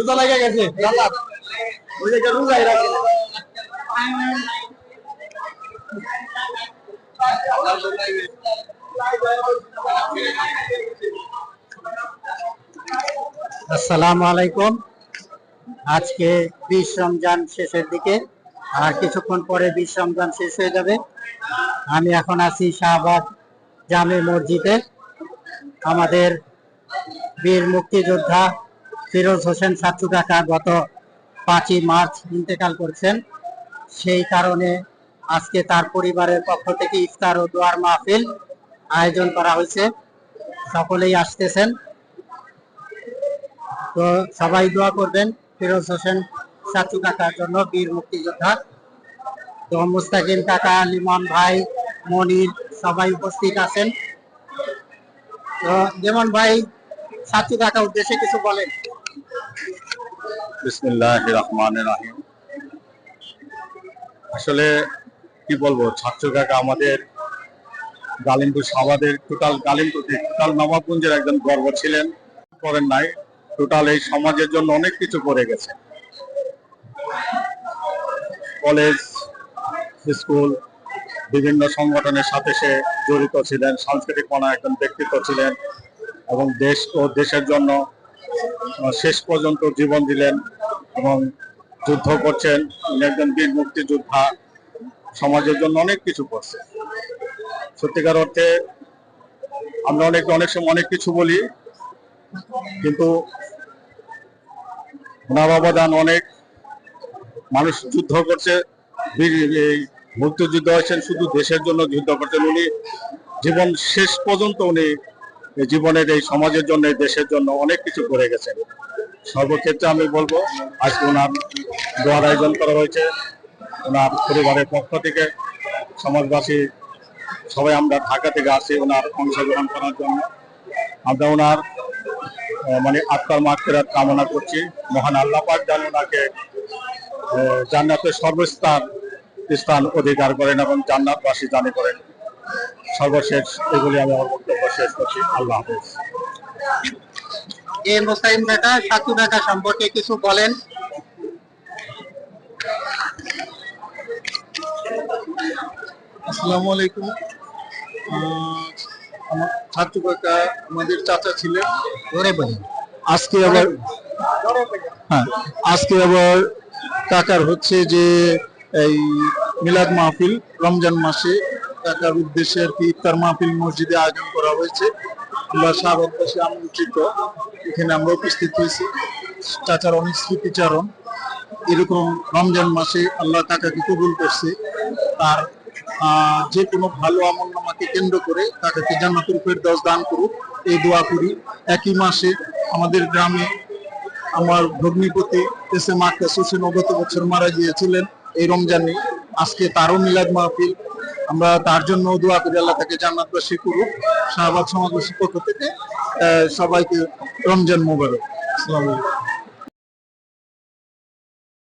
রোজা লেগে গেছে আসসালামু আলাইকুম। আজকে বিশ রমজান শেষের দিকে, আর কিছুক্ষণ পরে বিশ রমজান শেষ হয়ে যাবে। আমি এখন আছি শাহবাগ জামে মসজিদে। আমাদের বীর মুক্তিযোদ্ধা ফিরোজ হোসেন সাচ্চু কাকা গত পাঁচই মার্চ ইন্তেকাল করছেন। সেই কারণে আজকে তার পরিবারের পক্ষ থেকে ইফতার ও দোয়ার মাহফিল আয়োজন করা হয়েছে। সকলেই আসতেছেন। তো সবাই দোয়া করবেন ফিরোজ হোসেন সাচু কাকার জন্য বীর মুক্তিযোদ্ধা। তো মুস্তাকিম কাকা, লিমন ভাই, মনির সবাই উপস্থিত আছেন। তো যেমন ভাই সাচু কাকা উদ্দেশ্যে কিছু বলেন। আসলে কি বলব ছাত্র আমাদের গালিমপুর সাবাদের টোটাল গালিমপুর টোটাল নবাবগঞ্জের একজন গর্ব ছিলেন, করেন নাই। টোটাল এই সমাজের জন্য অনেক কিছু করে গেছে কলেজ, স্কুল, বিভিন্ন সংগঠনের সাথে সে জড়িত ছিলেন, সাংস্কৃতিক মনা একজন ব্যক্তিত্ব ছিলেন এবং দেশ ও দেশের জন্য শেষ পর্যন্ত জীবন দিলেন এবং যুদ্ধ করছেন। একজন বীর মুক্তিযোদ্ধা। সমাজের জন্য অনেক কিছু করছে। সত্যিকার অর্থে আমরা অনেক অনেক সময় অনেক কিছু বলি, কিন্তু ওনার অবদান অনেক। মানুষ যুদ্ধ করছে মুক্তিযুদ্ধ হয়েছেন, শুধু দেশের জন্য যুদ্ধ করছেন। উনি জীবন শেষ পর্যন্ত উনি জীবনের এই সমাজের জন্য দেশের জন্য অনেক কিছু করে গেছেন। সর্বক্ষেত্রে আমি বলব, আজকে ওনার দোয়ার আয়োজন করা হয়েছে। ওনার পরিবারের পক্ষ থেকে, সমাজবাসী, সবাই আমরা ঢাকা থেকে আসি ওনার অংশগ্রহণ করার জন্য। আমরা ওনার মানে আত্মার মাত্রার কামনা করছি। মহান আল্লাহ পাক যেন ওনাকে জান্নাতের সর্বস্থান, স্থান অধিকার করেন এবং জান্নাতবাসী জানি করেন। সর্বশেষ এগুলি আমি বক্তব্য। শেষ করছি। আল্লাহ হাফেজ। এ মুস্তাকিম কাকা সাচু কাকা সম্পর্কে কিছু বলেন। আসসালামু আলাইকুম। আমার কাকা আমাদের চাচা ছিলেন। ধরে বলেন আজকে আবার হ্যাঁ আজকে আবার কাকার হচ্ছে যে এই মিলাদ মাহফিল রমজান মাসে কাকার উদ্দেশ্যে আর কি ইফতার মাহফিল মসজিদে আয়োজন করা হয়েছে। আমরা স্বাগতবাসী আমন্ত্রিত। এখানে আমরা উপস্থিত হয়েছি। চাচার অনেক স্মৃতিচারণ এরকম রমজান মাসে আল্লাহ কাকাকে কবুল করছে। তার যে কোনো ভালো আমল নামাকে কেন্দ্র করে তাকে জান্নাতুল ফেরদাউস দান করুক। এই দোয়া করি। একই মাসে আমাদের গ্রামে আমার ভগ্নিপতি এস এম আকাশ হোসেন গত বছর মারা গিয়েছিলেন এই রমজানে। আজকে তারও মিলাদ মাহফিল। আমরা তার জন্য দোয়া করি, আল্লাহ তাকে জান্নাতবাসী করুক, শাহবাগ সমাজবাসীর পক্ষ থেকে সবাইকে রমজান মোবারক। আসসালামু আলাইকুম।